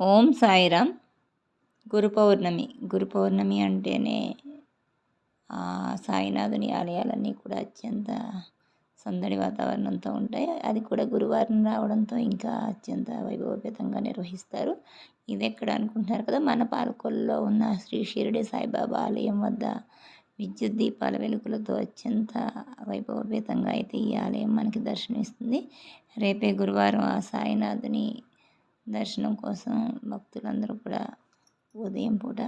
ఓం సాయిరామ్. గురు పౌర్ణమి. గురు పౌర్ణమి అంటేనే ఆ సాయినాథుని ఆలయాలన్నీ కూడా అత్యంత సందడి వాతావరణంతో ఉంటాయి. అది కూడా గురువారం రావడంతో ఇంకా అత్యంత వైభవపేతంగా నిర్వహిస్తారు. ఇది ఎక్కడ అనుకుంటున్నారు కదా? మన పాలకొల్లో ఉన్న శ్రీ షిరిడి సాయిబాబా ఆలయం వద్ద విద్యుత్ దీపాల వెలుగులతో అత్యంత వైభవపేతంగా అయితే ఈ ఆలయం మనకి దర్శనమిస్తుంది. రేపే గురువారం ఆ సాయినాథుని దర్శనం కోసం భక్తులందరూ కూడా ఉదయం పూట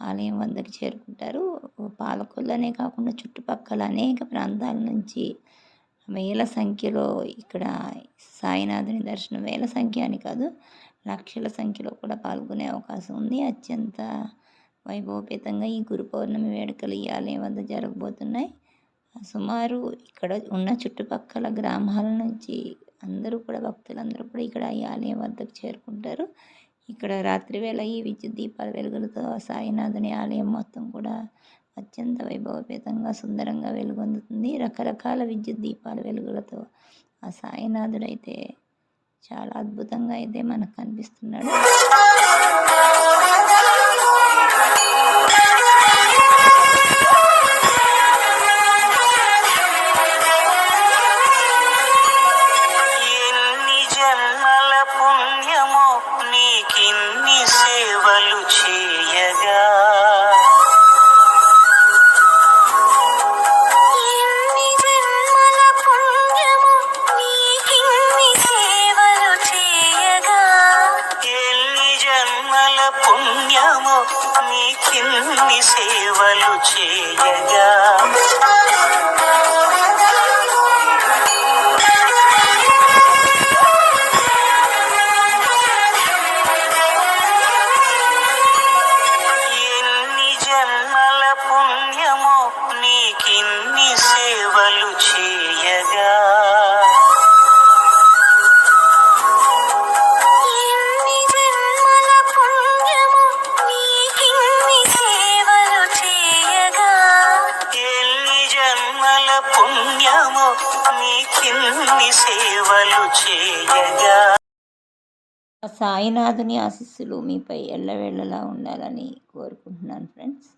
ఆలయం వద్దకు చేరుకుంటారు. పాలకొల్లనే కాకుండా చుట్టుపక్కల అనేక ప్రాంతాల నుంచి వేల సంఖ్యలో ఇక్కడ సాయినాథుని దర్శనం వేల సంఖ్య అని కాదు లక్షల సంఖ్యలో కూడా పాల్గొనే అవకాశం ఉంది. అత్యంత వైభవపేతంగా ఈ గురు పౌర్ణమి వేడుకలు ఈ ఆలయం వద్ద జరగబోతున్నాయి. సుమారు ఇక్కడ ఉన్న చుట్టుపక్కల గ్రామాల నుంచి అందరూ కూడా భక్తులందరూ కూడా ఇక్కడ ఈ ఆలయం వద్దకు చేరుకుంటారు. ఇక్కడ రాత్రి వేళ ఈ విద్యుత్ దీపాల వెలుగులతో సాయినాథుని ఆలయం మొత్తం కూడా అత్యంత వైభవపేతంగా సుందరంగా వెలుగొందుతుంది. రకరకాల విద్యుత్ దీపాల వెలుగులతో ఆ సాయినాథుడైతే చాలా అద్భుతంగా అయితే మనకు కనిపిస్తున్నాడు. పుణ్యమో నీకిన్ని సేవలు చేయగా. పుణ్యము నీకిన్ని సేవలు చేయగా. సాయినాథుని ఆశీస్సులు మీపై ఎల్లవేళలా ఉండాలని కోరుకుంటున్నాను ఫ్రెండ్స్.